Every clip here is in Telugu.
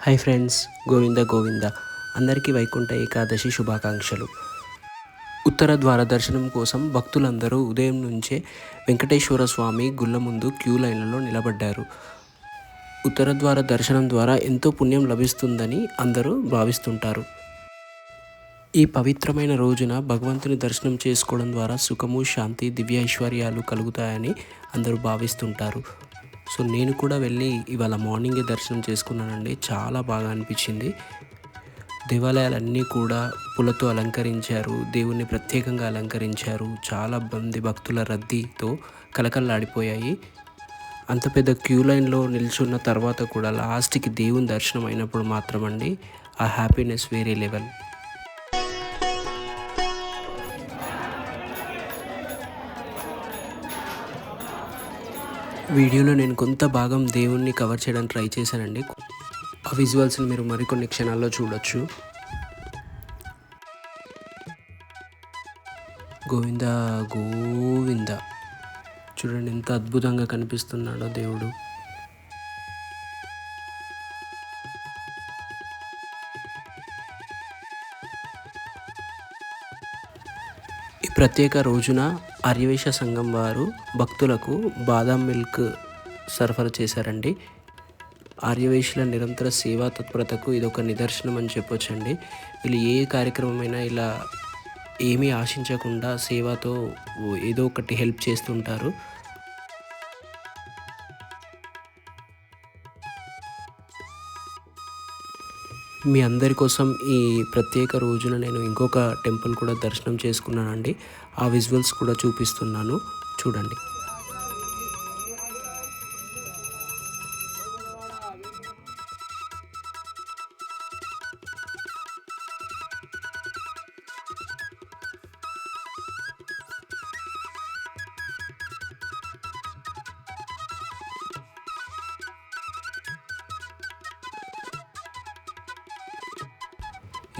Hi friends Govinda Govinda. అందరికీ వైకుంఠ ఏకాదశి శుభాకాంక్షలు. ఉత్తర ద్వార దర్శనం కోసం భక్తులందరూ ఉదయం నుంచే వెంకటేశ్వర స్వామి గుళ్ళ ముందు క్యూ లైన్లలో నిలబడ్డారు. ఉత్తర ద్వార దర్శనం ద్వారా ఎంతో పుణ్యం లభిస్తుందని అందరూ భావిస్తుంటారు. ఈ పవిత్రమైన రోజున భగవంతుని దర్శనం చేసుకోవడం ద్వారా సుఖము శాంతి దివ్య ఐశ్వర్యాలు కలుగుతాయని అందరూ భావిస్తుంటారు. సో నేను కూడా వెళ్ళి ఇవాళ మార్నింగే దర్శనం చేసుకున్నానండి. చాలా బాగా అనిపించింది. దేవాలయాలన్నీ కూడా పూలతో అలంకరించారు. దేవుణ్ణి ప్రత్యేకంగా అలంకరించారు. చాలా మంది భక్తుల రద్దీతో కలకల్లాడిపోయాయి అంత పెద్ద క్యూ లైన్లో నిల్చున్న తర్వాత కూడా లాస్ట్కి దేవుని దర్శనం అయినప్పుడు మాత్రమండి ఆ హ్యాపీనెస్ వేరే లెవెల్. వీడియోలో నేను కొంత భాగం దేవుణ్ణి కవర్ చేయడానికి ట్రై చేశానండి. ఆ విజువల్స్ని మీరు మరికొన్ని క్షణాల్లో చూడొచ్చు. గోవింద గోవింద. చూడండి ఎంత అద్భుతంగా కనిపిస్తున్నాడో దేవుడు. ప్రత్యేక రోజున ఆర్యవేశ సంఘం వారు భక్తులకు బాదాం మిల్క్ సరఫరా చేశారండి. ఆర్యవేశుల నిరంతర సేవా తత్పరతకు ఇది ఒక నిదర్శనం అని చెప్పొచ్చండి. వీళ్ళు ఏ కార్యక్రమమైనా ఇలా ఏమీ ఆశించకుండా సేవతో ఏదో ఒకటి హెల్ప్ చేస్తుంటారు. మీ అందరి కోసం ఈ ప్రత్యేక రోజున నేను ఇంకొక టెంపుల్ కూడా దర్శనం చేసుకున్నానండి. ఆ విజువల్స్ కూడా చూపిస్తున్నాను. చూడండి.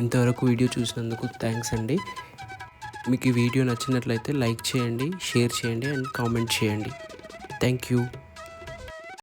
ఇంతవరకు వీడియో చూసినందుకు థ్యాంక్స్ అండి. మీకు ఈ వీడియో నచ్చినట్లయితే లైక్ చేయండి షేర్ చేయండి అండ్ కామెంట్ చేయండి. Thank you.